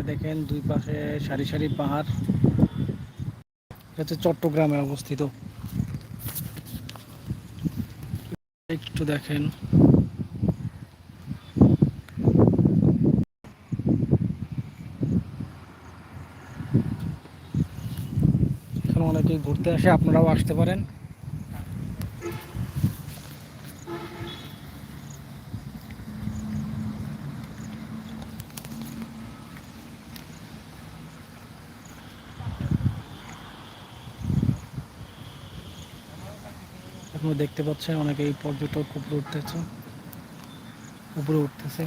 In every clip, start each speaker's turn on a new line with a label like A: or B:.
A: এটা দেখেন, দুই পাশে সারি সারি পাহাড়। এটা হচ্ছে চট্টগ্রামে অবস্থিত। একটু দেখেন। ঘুরতে আসে, আপনারাও আসতে পারেন। আপনারা দেখতে পাচ্ছেন অনেকেই পর্যটক উপরে উঠতেছে। উপরে উঠতেছে।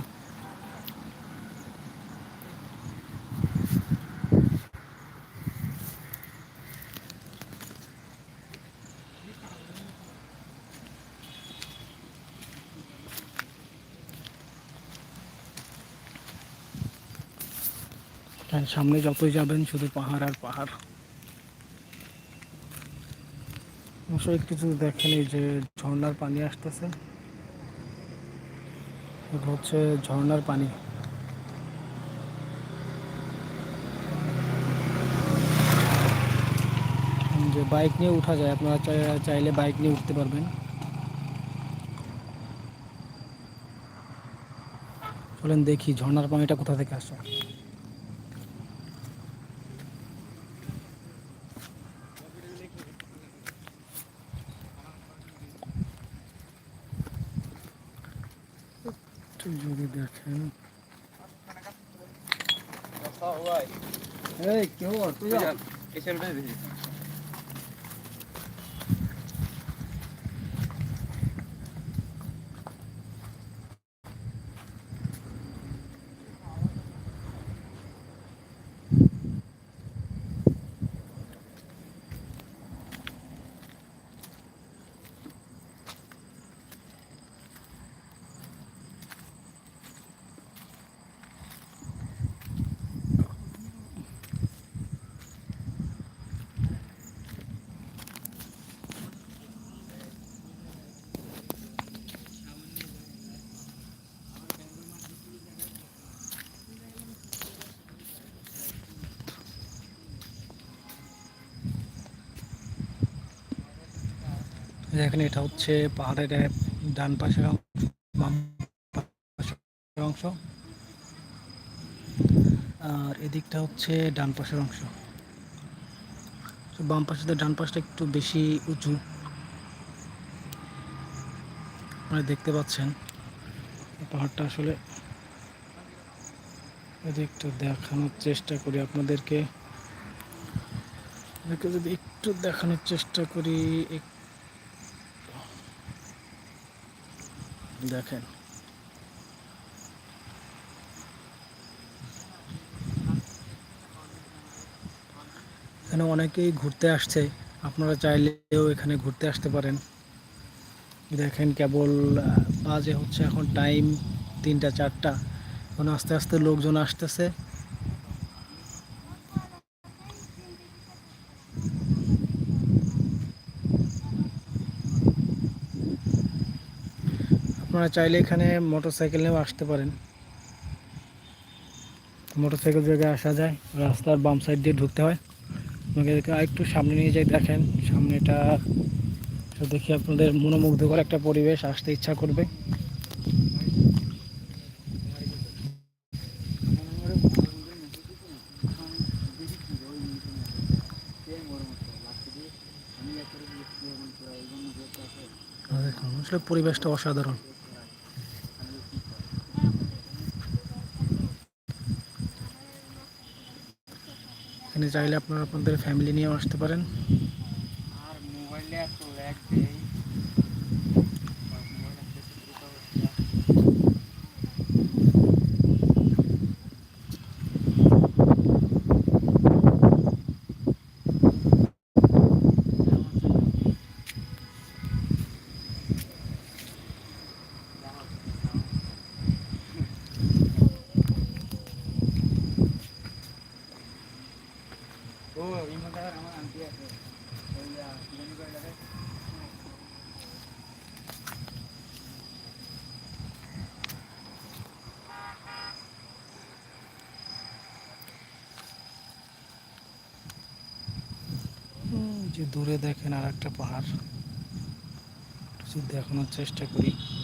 A: আর সামনে যতই যাবেন, শুধু পাহাড় আর পাহাড়। অবশ্যই কিছু দেখেন যে ঝর্ণার পানি আসতেছে। এটা হচ্ছে ঝর্ণার পানি। যে বাইক নিয়ে উঠা যায়, আপনারা চাইলে বাইক নিয়ে উঠতে পারবেন। চলেন দেখি ঝর্ণার পানিটা কোথা থেকে আসে একটু যদি দেখেন
B: এই কেউ তুই
A: দেখেন, এটা হচ্ছে পাহাড়ের ডান পাশের অংশ আর এদিকটা হচ্ছে ডান পাশের অংশ। বাম পাশে তো ডান পাশটা একটু বেশি উঁচু। আপনারা দেখতে পাচ্ছেন, পাহাড়টা আসলে যদি একটু দেখানোর চেষ্টা করি আপনাদেরকে। যদি একটু দেখানোর চেষ্টা করি দেখেন। এখানে অনেকেই ঘুরতে আসছে, আপনারা চাইলেও এখানে ঘুরতে আসতে পারেন। দেখেন কেবল বাজে হচ্ছে এখন টাইম তিনটা, চারটা। এখন আস্তে আস্তে লোকজন আসতেছে। আপনারা চাইলে এখানে মোটরসাইকেল নিয়েও আসতে পারেন। মোটরসাইকেল জায়গায় আসা যায়, রাস্তার বাম সাইড দিয়ে ঢুকতে হয়। আপনাদেরকে একটু সামনে নিয়ে যাই, দেখেন সামনেটা। দেখি আপনাদের মনোমুগ্ধকর একটা পরিবেশ, আসতে ইচ্ছা করবে। পরিবেশটা অসাধারণ। এখানে চাইলে আপনারা আপনাদের ফ্যামিলি নিয়েও আসতে পারেন।
B: আর মোবাইলে এত ল্যাগ দেই।
A: हम्म, दूरे देखें और एक पहाड़। देखान चेष्टा कर।